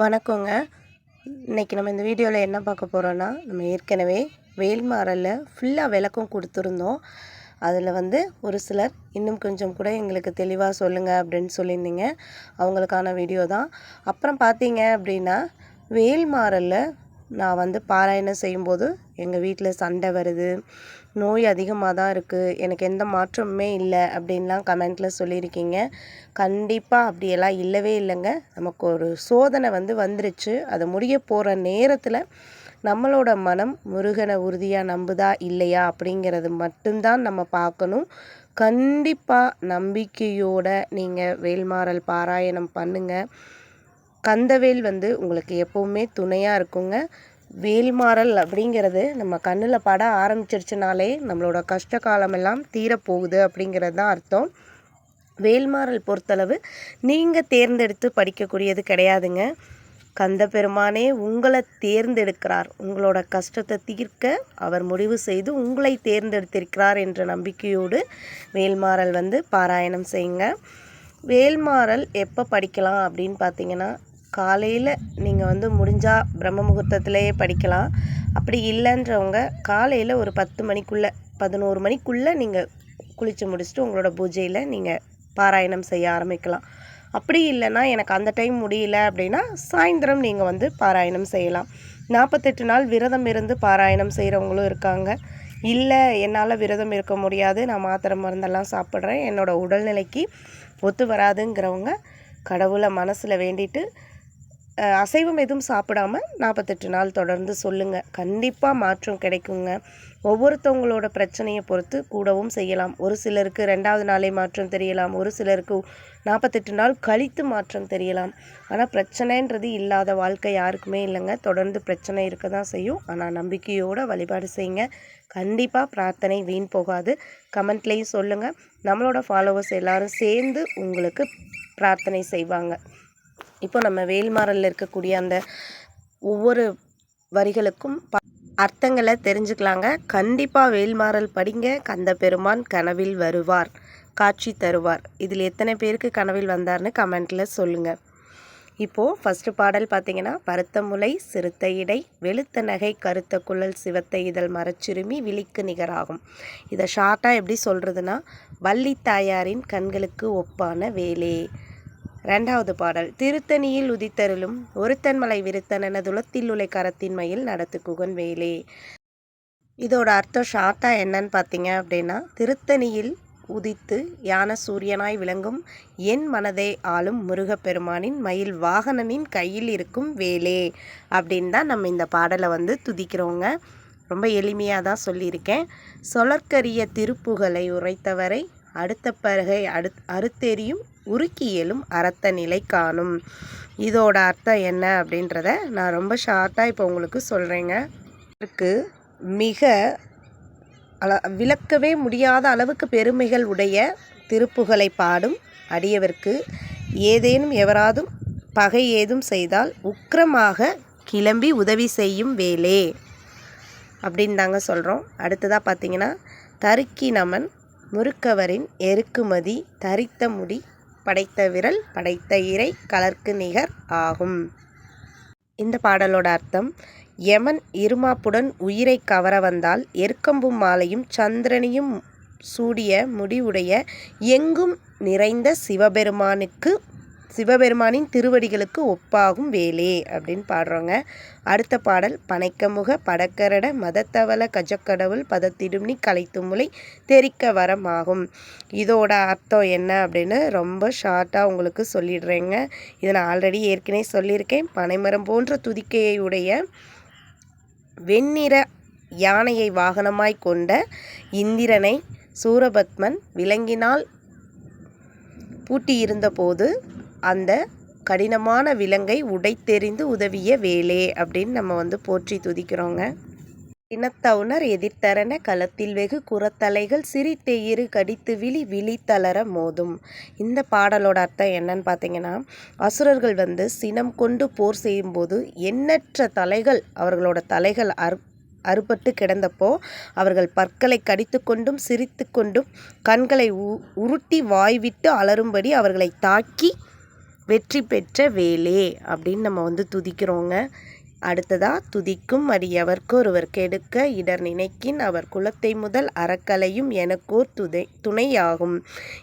வணக்கங்க. இன்றைக்கி நம்ம இந்த வீடியோவில் என்ன பார்க்க போகிறோன்னா நம்ம ஏற்கனவே வேல்மாரலில் ஃபுல்லாக விளக்கம் கொடுத்துருந்தோம். அதில் வந்து ஒரு சிலர் இன்னும் கொஞ்சம் கூட எங்களுக்கு தெளிவாக சொல்லுங்கள் அப்படின்னு சொல்லியிருந்தீங்க. அவங்களுக்கான வீடியோ தான். அப்புறம் பார்த்தீங்க அப்படின்னா வேல்மாறலில் நான் வந்து பாராயணம் செய்யும்போது எங்கள் வீட்டில் சண்டை வருது. நோய் அதிகமாக தான் இருக்குது எனக்கு எந்த மாற்றமுமே இல்லை அப்படின்லாம் கமெண்ட்டில் சொல்லியிருக்கீங்க. கண்டிப்பாக அப்படியெல்லாம் இல்லவே இல்லைங்க. நமக்கு ஒரு சோதனை வந்து வந்துருச்சு. அது முடிய போகிற நேரத்தில் நம்மளோட மனம் முருகனை உறுதியாக நம்புதா இல்லையா அப்படிங்கிறது மட்டும்தான் நம்ம பார்க்கணும். கண்டிப்பாக நம்பிக்கையோட நீங்கள் வேல்மாறல் பாராயணம் பண்ணுங்கள் கந்தவேல் வந்து உங்களுக்கு எப்போவுமே துணையாக இருக்குங்க. வேல்மாறல் அப்படிங்கிறது நம்ம கண்ணில் பட ஆரம்பிச்சிருச்சுனாலே நம்மளோட கஷ்ட காலமெல்லாம் தீரப்போகுது அப்படிங்கிறது தான் அர்த்தம். வேல்மாறல் பொறுத்தளவு நீங்கள் தேர்ந்தெடுத்து படிக்கக்கூடியது கிடையாதுங்க. கந்த பெருமானே உங்களை தேர்ந்தெடுக்கிறார். உங்களோட கஷ்டத்தை தீர்க்க அவர் முடிவு செய்து உங்களை தேர்ந்தெடுத்திருக்கிறார் என்ற நம்பிக்கையோடு வேல்மாறல் வந்து பாராயணம் செய்யுங்க. வேல்மாறல் எப்போ படிக்கலாம் அப்படின்னு பார்த்தீங்கன்னா காலையில் நீங்கள் வந்து முடிஞ்சால் பிரம்ம முகூர்த்தத்திலேயே படிக்கலாம். அப்படி இல்லைன்றவங்க காலையில் ஒரு பத்து மணிக்குள்ளே பதினோரு மணிக்குள்ளே நீங்கள் குளித்து முடிச்சுட்டு உங்களோட பூஜையில் நீங்கள் பாராயணம் செய்ய ஆரம்பிக்கலாம். அப்படி இல்லைன்னா எனக்கு அந்த டைம் முடியல அப்படின்னா சாயந்தரம் நீங்கள் வந்து பாராயணம் செய்யலாம். நாற்பத்தெட்டு நாள் விரதம் இருந்து பாராயணம் செய்கிறவங்களும் இருக்காங்க. இல்லை என்னால் விரதம் இருக்க முடியாது. நான் மாத்திரை மருந்தெல்லாம் சாப்பிட்றேன். என்னோடய உடல்நிலைக்கு ஒத்து வராதுங்கிறவங்க கடவுளை மனசில் வேண்டிட்டு அசைவம் எதுவும் சாப்பிடாம நாற்பத்தெட்டு நாள் தொடர்ந்து சொல்லுங்கள் கண்டிப்பாக மாற்றம் கிடைக்குங்க. ஒவ்வொருத்தவங்களோட பிரச்சனையை பொறுத்து கூடவும் செய்யலாம். ஒரு சிலருக்கு ரெண்டாவது நாளே மாற்றம் தெரியலாம். ஒரு சிலருக்கு நாற்பத்தெட்டு நாள் கழித்து மாற்றம் தெரியலாம். ஆனால் பிரச்சனைன்றது இல்லாத வாழ்க்கை யாருக்குமே இல்லைங்க. தொடர்ந்து பிரச்சனை இருக்க தான் செய்யும். ஆனால் நம்பிக்கையோடு வழிபாடு செய்யுங்க. கண்டிப்பாக பிரார்த்தனை வீண் போகாது. கமெண்ட்லேயும் சொல்லுங்கள் நம்மளோட ஃபாலோவர்ஸ் எல்லோரும் சேர்ந்து உங்களுக்கு பிரார்த்தனை செய்வாங்க. இப்போ நம்ம வேல்மாறலில் இருக்கக்கூடிய அந்த ஒவ்வொரு வரிகளுக்கும் ப அர்த்தங்களை தெரிஞ்சுக்கலாங்க. கண்டிப்பாக வேல்மாறல் படிங்க. கந்த பெருமான் கனவில் வருவார். காட்சி தருவார். இதில் எத்தனை பேருக்கு கனவில் வந்தார்னு கமெண்ட்டில் சொல்லுங்கள் இப்போது ஃபஸ்ட்டு பாடல் பார்த்தீங்கன்னா பருத்த முலை சிறுத்த இடை வெளுத்த நகை கருத்த குழல் சிவத்த இதழ் மரச்சிறுமி விழிக்கு நிகராகும். இதை ஷார்ட்டாக எப்படி சொல்கிறதுனா வள்ளி தாயாரின் கண்களுக்கு ஒப்பான வேலே. ரெண்டாவது பாடல். திருத்தணியில் உதித்தருளும் ஒருத்தன்மலை விருத்தனென துளத்தில் உலை கரத்தின் மயில் நடத்து குகன் வேலே. இதோட அர்த்தம் ஷார்ட்டாக என்னன்னு பார்த்தீங்க அப்படின்னா திருத்தணியில் உதித்து யான சூரியனாய் விளங்கும் என் மனதை ஆளும் முருகப்பெருமானின் மயில் வாகனனின் கையில் இருக்கும் வேலே அப்படின்னு தான் நம்ம இந்த பாடலை வந்து துதிக்கிறோங்க. ரொம்ப எளிமையாக தான் சொல்லியிருக்கேன். சொலற்கரிய திருப்புகளை உரைத்தவரை அடுத்த பருகை அடு அறுத்தெறியும் உருக்கியலும் அறத்த நிலை காணும் இதோட அர்த்தம் என்ன அப்படின்றத நான் ரொம்ப ஷார்ட்டாக இப்போ உங்களுக்கு சொல்கிறேங்க இதற்கு மிக அள விளக்கவே முடியாத அளவுக்கு பெருமைகள் உடைய திருப்புகளை பாடும் அடியவர்க்கு ஏதேனும் எவராதும் பகை ஏதும் செய்தால் உக்கிரமாக கிளம்பி உதவி செய்யும் வேலே அப்படின்னு தாங்க சொல்கிறோம் அடுத்ததாக பார்த்தீங்கன்னா தருக்கி நமன் முறுக்கவரின் எருக்குமதி தரித்த முடி படைத்த விரல் படைத்த இறை கலர்க்கு நிகர் ஆகும். இந்த பாடலோட அர்த்தம் யமன் இருமாப்புடன் உயிரை கவர வந்தால் எருக்கம்பும் மாலையும் சந்திரனையும் சூடிய முடிவுடைய எங்கும் நிறைந்த சிவபெருமானுக்கு சிவபெருமானின் திருவடிகளுக்கு ஒப்பாகும் வேலே அப்படின்னு பாடுறோங்க. அடுத்த பாடல் பனைக்கமுக படக்கரட மதத்தவள கஜக்கடவுள் பதத்திடும்னி கலைத்துமுலை தெரிக்க வரமாகும். இதோட அர்த்தம் என்ன அப்படின்னு ரொம்ப ஷார்ட்டாக உங்களுக்கு சொல்லிடுறேங்க. இதை நான் ஆல்ரெடி ஏற்கனவே சொல்லியிருக்கேன். பனைமரம் போன்ற துதிக்கையை உடைய வெண்ணிற யானையை வாகனமாய் கொண்ட இந்திரனை சூரபத்மன் விலங்கினால் பூட்டியிருந்தபோது அந்த கடினமான விலங்கை உடைத்தெறிந்து உதவிய வேலே அப்படின்னு நம்ம வந்து போற்றி துதிக்கிறோங்க. இனத்தவுணர் எதிர்த்தரன களத்தில் வெகு குரத்தலைகள் சிரித்தெயிறு கடித்து விழி விழித்தளர மோதும். இந்த பாடலோட அர்த்தம் என்னன்னு பார்த்தீங்கன்னா அசுரர்கள் வந்து சினம் கொண்டு போர் செய்யும்போது எண்ணற்ற தலைகள் அவர்களோட தலைகள் அற் அறுபட்டு கிடந்தப்போ அவர்கள் பற்களை கடித்து கொண்டும் சிரித்து கொண்டும் கண்களை உருட்டி வாய்விட்டு அலரும்படி அவர்களை தாக்கி வெற்றி பெற்ற வேலே அப்படின்னு நம்ம வந்து துதிக்கிறோங்க. அடுத்ததாக துதிக்கும் அடியவர்க்கொருவர் கெடுக்க இடர் நினைக்கின் அவர் குலத்தை முதல் அறக்கலையும் எனக்கோர் துதை துணையாகும்.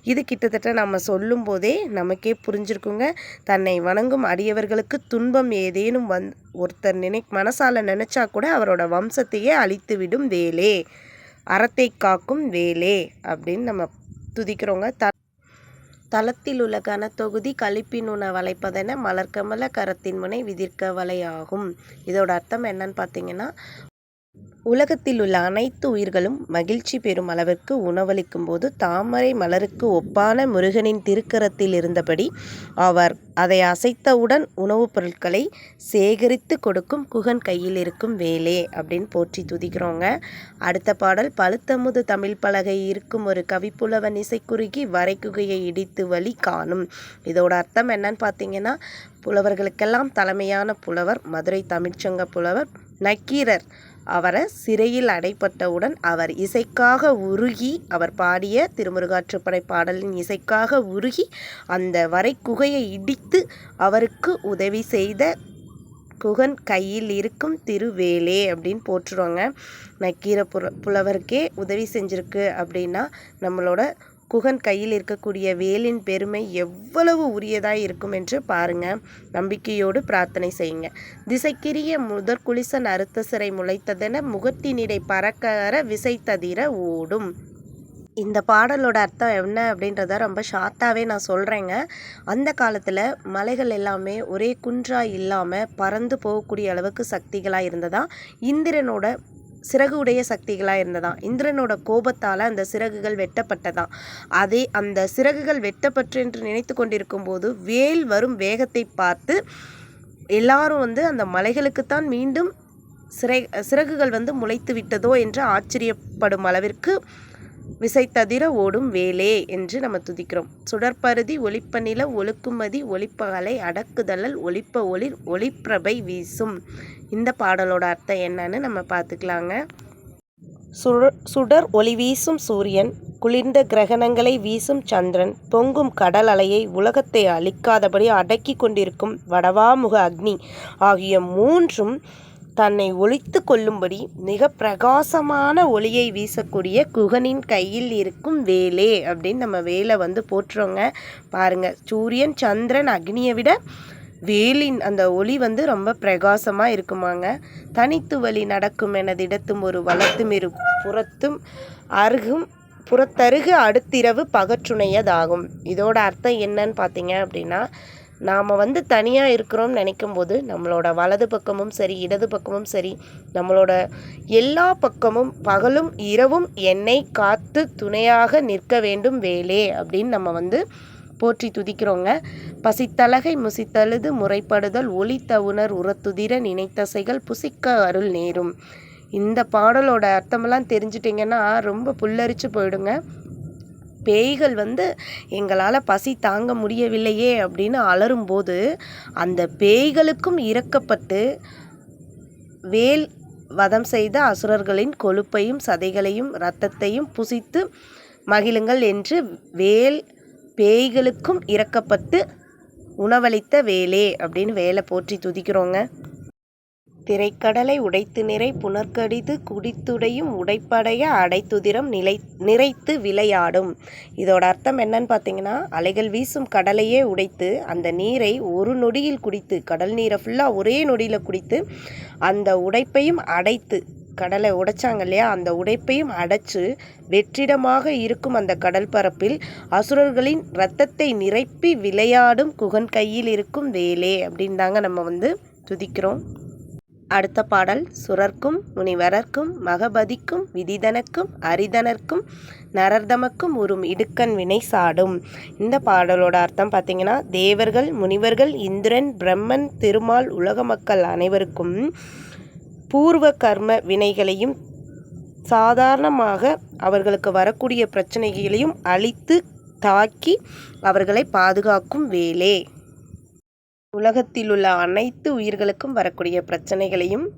இது கிட்டத்தட்ட நம்ம சொல்லும் போதே நமக்கே புரிஞ்சிருக்குங்க. தன்னை வணங்கும் அடியவர்களுக்கு துன்பம் ஏதேனும் வந் ஒருத்தர் நினை மனசால நினச்சா கூட அவரோட வம்சத்தையே அழித்துவிடும் வேலே. அறத்தை காக்கும் வேலே அப்படின்னு நம்ம துதிக்கிறோங்க. த தளத்தில் உள்ள கனத்தொகுதி கழிப்பினுண வளைப்பதென மலர்க்கமல கரத்தின் முனை விதிர்க்க வலையாகும். இதோட அர்த்தம் என்னன்னு பார்த்தீங்கன்னா உலகத்தில் உள்ள அனைத்து உயிர்களும் மகிழ்ச்சி பெறும் அளவிற்கு உணவளிக்கும் போது தாமரை மலருக்கு ஒப்பான முருகனின் திருக்கரத்தில் இருந்தபடி அவர் அதை அசைத்தவுடன் உணவுப் பொருட்களை சேகரித்து கொடுக்கும் குகன் கையில் இருக்கும் வேலே அப்படின்னு போற்றி துதிக்கிறோங்க. அடுத்த பாடல் பழுத்தமுது தமிழ் பலகை இருக்கும் ஒரு கவிப்புலவன் இசைக்குறுகி வரைக்குகையை இடித்து வழி காணும். இதோட அர்த்தம் என்னன்னு பார்த்தீங்கன்னா புலவர்களுக்கெல்லாம் தலைமையான புலவர் மதுரை தமிழ்ச்சங்க புலவர் நக்கீரர். அவரை சிறையில் அடைப்பட்டவுடன் அவர் இசைக்காக உருகி அவர் பாடிய திருமுருகாற்றுப்படை பாடலின் இசைக்காக உருகி அந்த வரை குகையை இடித்து அவருக்கு உதவி செய்த குகன் கையில் இருக்கும் திருவேலே அப்படின்னு போட்டுருவாங்க. நக்கீர புல புலவருக்கே உதவி செஞ்சுருக்கு அப்படின்னா நம்மளோட குகன் கையில் இருக்கக்கூடிய வேலின் பெருமை எவ்வளவு உரியதாக இருக்கும் என்று பாருங்க. நம்பிக்கையோடு பிரார்த்தனை செய்யுங்க. திசைக்கிரிய முதற்குளிசன் அறுத்த சிறை முளைத்ததென முகத்தினிடை பறக்கற விசை ததிர ஓடும். இந்த பாடலோட அர்த்தம் என்ன அப்படின்றத ரொம்ப ஷார்ட்டாகவே நான் சொல்கிறேங்க அந்த காலத்தில் மலைகள் எல்லாமே ஒரே குன்றாக இல்லாமல் பறந்து போகக்கூடிய அளவுக்கு சக்திகளாக இருந்ததா? இந்திரனோட சிறகு உடைய சக்திகளாக இருந்ததாம். இந்திரனோட கோபத்தால் அந்த சிறகுகள் வெட்டப்பட்டதாம். அதே அந்த சிறகுகள் வெட்டப்பட்டு என்று நினைத்து கொண்டிருக்கும் போது வேல் வரும் வேகத்தை பார்த்து எல்லாரும் வந்து அந்த மலைகளுக்குத்தான் மீண்டும் சிறை சிறகுகள் வந்து முளைத்து விட்டதோ என்று ஆச்சரியப்படும் அளவிற்கு விசைத்ததிர ஓடும் வேலே என்று நம்ம துதிக்கிறோம். சுடற்பருதி ஒளிப்ப நில ஒழுக்குமதி ஒளிப்பகலை அடக்குதலல் ஒளிப்ப ஒளிர் ஒளிப்பிரபை வீசும். இந்த பாடலோட அர்த்தம் என்னன்னு நம்ம பார்த்துக்கலாங்க. சுடர் சுடர் ஒளி வீசும் சூரியன் குளிர்ந்த கிரகணங்களை வீசும் சந்திரன் பொங்கும் கடல் அலையை உலகத்தை அழிக்காதபடி அடக்கி கொண்டிருக்கும் வடவாமுக அக்னி ஆகிய மூன்றும் தன்னை ஒழித்து கொள்ளும்படி மிக பிரகாசமான ஒளியை வீசக்கூடிய குகனின் கையில் இருக்கும் வேலே அப்படின்னு நம்ம வேலை வந்து போட்டுறோங்க பாருங்க சூரியன் சந்திரன் அக்னியை விட வேலின் அந்த ஒளி வந்து ரொம்ப பிரகாசமாக இருக்குமாங்க. தனித்து வழி நடக்கும் எனதிடத்தும் ஒரு வளத்தும் இரு புறத்தும் அருகும் புறத்தருகு அடுத்திரவு பகற்றுணையதாகும். இதோட அர்த்தம் என்னன்னு பார்த்தீங்க அப்படின்னா நாம் வந்து தனியாக இருக்கிறோம்னு நினைக்கும் போது நம்மளோட வலது பக்கமும் சரி இடது பக்கமும் சரி நம்மளோட எல்லா பக்கமும் பகலும் இரவும் என்னை காத்து துணையாக நிற்க வேண்டும் வேலே அப்படின்னு நம்ம வந்து போற்றி துதிக்கிறோங்க. பசித்தலகை முசித்தழுது முறைப்படுதல் ஒளித்தவுணர் உரத்துதிர நினைத்தசைகள் புசிக்க அருள் நேரும். இந்த பாடலோட அர்த்தமெல்லாம் தெரிஞ்சிட்டிங்கன்னா ரொம்ப புல்லரிச்சு போயிடுங்க. பேய்கள் வந்து எங்களால் பசி தாங்க முடியவில்லையே அப்படின்னு அலறும்போது அந்த பேய்களுக்கும் இறக்கப்பட்டு வேல் வதம் செய்த அசுரர்களின் கொழுப்பையும் சதைகளையும் இரத்தத்தையும் புசித்து மகிழுங்கள் என்று வேல் பேய்களுக்கும் இறக்கப்பட்டு உணவளித்த வேலே அப்படின்னு வேலை போற்றி துதிக்கிறோங்க. திரைக்கடலை உடைத்து நிறை புனர்கடிது குடித்துடையும் உடைப்படைய அடைத்துதிரம் நிலை நிறைத்து விளையாடும். இதோட அர்த்தம் என்னன்னு பார்த்தீங்கன்னா அலைகள் வீசும் கடலையே உடைத்து அந்த நீரை ஒரு நொடியில் குடித்து கடல் நீரை ஃபுல்லாக ஒரே நொடியில் குடித்து அந்த உடைப்பையும் அடைத்து கடலை உடைச்சாங்க இல்லையா? அந்த உடைப்பையும் அடைச்சு வெற்றிடமாக இருக்கும் அந்த கடல் பரப்பில் அசுரர்களின் இரத்தத்தை நிரப்பி விளையாடும் குகன் கையில் இருக்கும் வேலே அப்படின்னு தாங்க நம்ம வந்து துதிக்கிறோம். அடுத்த பாடல் சுரர்க்கும் முனிவரர்க்கும் மகபதிக்கும் விதிதனக்கும் அரிதனர்க்கும் நரர்தமக்கும் உறும் இடுக்கன் வினை சாடும். இந்த பாடலோட அர்த்தம் பார்த்தீங்கன்னா தேவர்கள் முனிவர்கள் இந்திரன் பிரம்மன் திருமால் உலக மக்கள் அனைவருக்கும் பூர்வ கர்ம வினைகளையும் சாதாரணமாக அவர்களுக்கு வரக்கூடிய பிரச்சனைகளையும் அழித்து தாக்கி அவர்களை பாதுகாக்கும் வேலே. உலகத்தில் உள்ள அனைத்து உயிர்களுக்கும் வரக்கூடிய பிரச்சனைகளையும்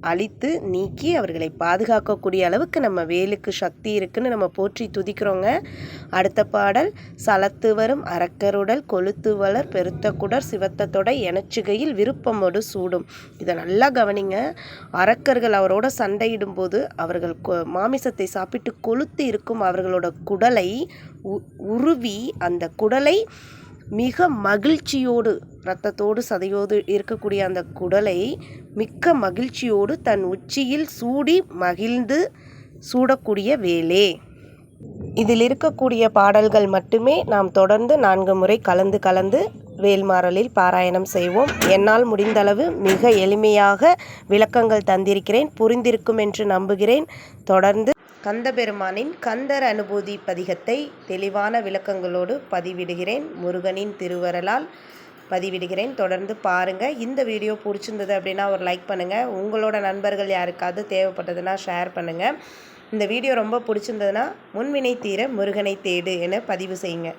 அழித்து நீக்கி அவர்களை பாதுகாக்கக்கூடிய அளவுக்கு நம்ம வேலுக்கு சக்தி இருக்குன்னு நம்ம போற்றி துதிக்கிறோங்க. அடுத்த பாடல் சலத்து வரும் அரக்கருடல் கொளுத்து வளர் பெருத்த குடர் சிவத்த தொடை எனச்சுகையில் விருப்பமோடு சூடும். இதை நல்லா கவனிங்க. அரக்கர்கள் அவரோட சண்டையிடும் போது அவர்கள் கொ- மாமிசத்தை சாப்பிட்டு கொளுத்து இருக்கும் அவர்களோட குடலை உ- உருவி அந்த குடலை மிக மகிழ்ச்சியோடு இரத்தத்தோடு சதையோடு இருக்கக்கூடிய அந்த குடலை மிக்க மகிழ்ச்சியோடு தன் உச்சியில் சூடி மகிழ்ந்து சூடக்கூடிய வேலே. இதில் இருக்கக்கூடிய பாடல்கள் மட்டுமே நாம் தொடர்ந்து நான்கு முறை கலந்து கலந்து வேல்மாறலில் பாராயணம் செய்வோம். என்னால் முடிந்தளவு மிக எளிமையாக விளக்கங்கள் தந்திருக்கிறேன் புரிந்திருக்கும் என்று நம்புகிறேன். தொடர்ந்து கந்தபெருமானின் கந்தர் அனுபூதி பதிகத்தை தெளிவான விளக்கங்களோடு பதிவிடுகிறேன். முருகனின் திருவரலால் பதிவிடுகிறேன். தொடர்ந்து பாருங்கள் இந்த வீடியோ பிடிச்சிருந்தது அப்படின்னா ஒரு லைக் பண்ணுங்கள் உங்களோட நண்பர்கள் யாருக்காவது தேவைப்பட்டதுன்னா ஷேர் பண்ணுங்கள் இந்த வீடியோ ரொம்ப பிடிச்சிருந்ததுன்னா முன்வினை தீர முருகனை தேடு என பதிவு செய்யுங்க.